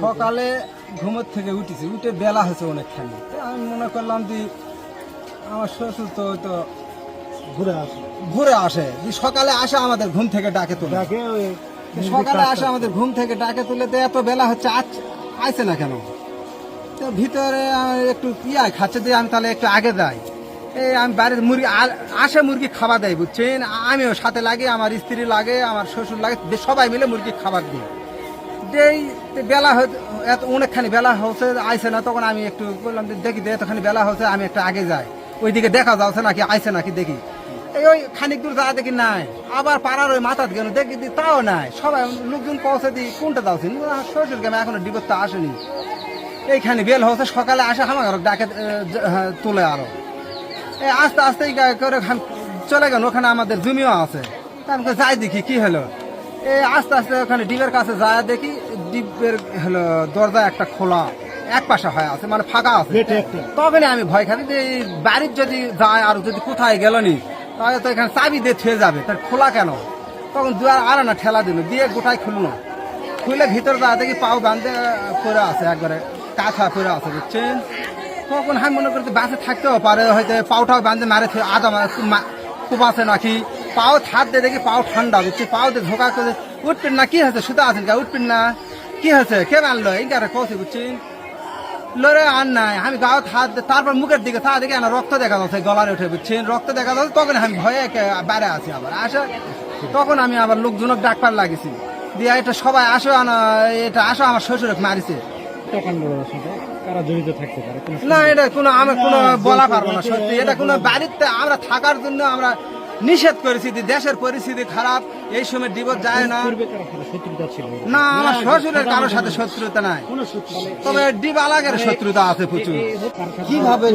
সকালে ঘুমের থেকে উঠেছি উঠে বেলা হয়েছে অনেকখানি। আমি মনে করলাম যে আমার শ্বশুর তো তো ঘুরে আসে। ঘুরে আসে যে সকালে আসে আমাদের ঘুম থেকে ডাকে তোলে। ডাকে সকালে আসে আমাদের ঘুম থেকে ডাকে তুলে তো এত বেলা হচ্ছে আজ- আইছে না কেন? তো ভিতরে আমি একটু ইয়া খাচ্ছে দিয়ে আমি তাহলে একটু আগে যাই। এই আমি বাড়ির মুরগি আসে মুরগি খাবার দেয় বুঝছেন? আমিও সাথে লাগে আমার স্ত্রী লাগে আমার শ্বশুর লাগে সবাই মিলে মুরগি খাবার দিই। দেই বেলা এত অনেকখানি বেলা হচ্ছে, আইছে না, তখন আমি একটু বললাম দেখি দে, এতখানি বেলা হচ্ছে, আমি একটু আগে যাই। ওইদিকে দেখা যাচ্ছে নাকি, আইছে নাকি দেখি। এই ওই খানিক দূর যা দেখি নাই। আবার পাড়ার ওই মাথাত গেল দেখি দি, তাও নাই। সবাই লোকজন পৌঁছে দিই কোনটা যাচ্ছে শ্বশুর গ্রামে এখনও ডিবত্তা আসেনি। এইখানে বেল হচ্ছে, সকালে আসে আমার ডাকে তুলে আরও। এই আস্তে আস্তে করে চলে গেল, ওখানে আমাদের জমিও আছে। তা আমি যাই দেখি, কি হলো? আস্তে আস্তে ওখানে ডিবের কাছে যায় দেখি ডিবের হলো দরজা একটা খোলা এক পাশে হয় আছে মানে ফাঁকা আছে। একটা। তখনই আমি ভয় খাই যে বাড়ির যদি যায় আর যদি কোথায় গেল নি তাহলে তো এখানে চাবি দিয়ে থুয়ে যাবে তার খোলা কেন? তখন দুয়ার আর না ঠেলা দিল দিয়ে গোটাই খুললো। খুলে ভিতরে যা দেখি পাও বাঁধতে পরে আছে একবারে কাঁথা পরে আছে বুঝছেন? তখন আমি মনে করতে বাসে থাকতেও পারে হয়তো পাওটাও বাঁধতে মারে আদা খুব আছে নাকি? পাও থাক দিয়ে দেখি পাও ঠান্ডা বুঝছি পাও দিয়ে ধোকা করে উঠবেন না কি হয়েছে? সুতা আছেন কা? উঠবেন না। কি হয়েছে? কে মানলো এই কারে কৌছি বুঝছেন লড়ে আর নাই। আমি গাও হাত তারপর মুখের দিকে তা দেখে না রক্ত দেখা যাচ্ছে গলার উঠে বুঝছেন রক্ত দেখা যাচ্ছে তখন আমি ভয়ে বাইরে আছি আবার। আসে। তখন আমি আবার লোকজনক ডাকবার লাগিয়েছি দিয়ে এটা সবাই আসো আনা এটা আসো আমার শ্বশুর মারিছে। না এটা কোনো আমি কোনো বলা পারব না সত্যি। এটা কোনো বাড়িতে আমরা থাকার জন্য আমরা নিষেধ করেছি যে দেশের পরিস্থিতি খারাপ এই সময় ডিভোর্স যায় না। না আমার শ্বশুরের কারোর সাথে শত্রুতা নাই। তবে ডিবালাগের শত্রুতা আছে প্রচুর। কীভাবে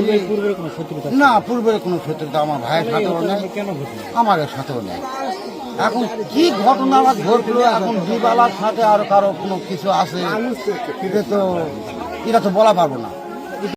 না পূর্বের কোনো শত্রুতা আমার ভাইয়ের সাথেও নেই। আমার সাথেও নেই। এখন কি ঘটনা ঘটলো? এখন দিবালার সাথে আর কারও কোনো কিছু আছে? এটা তো এটা তো বলা পারব না।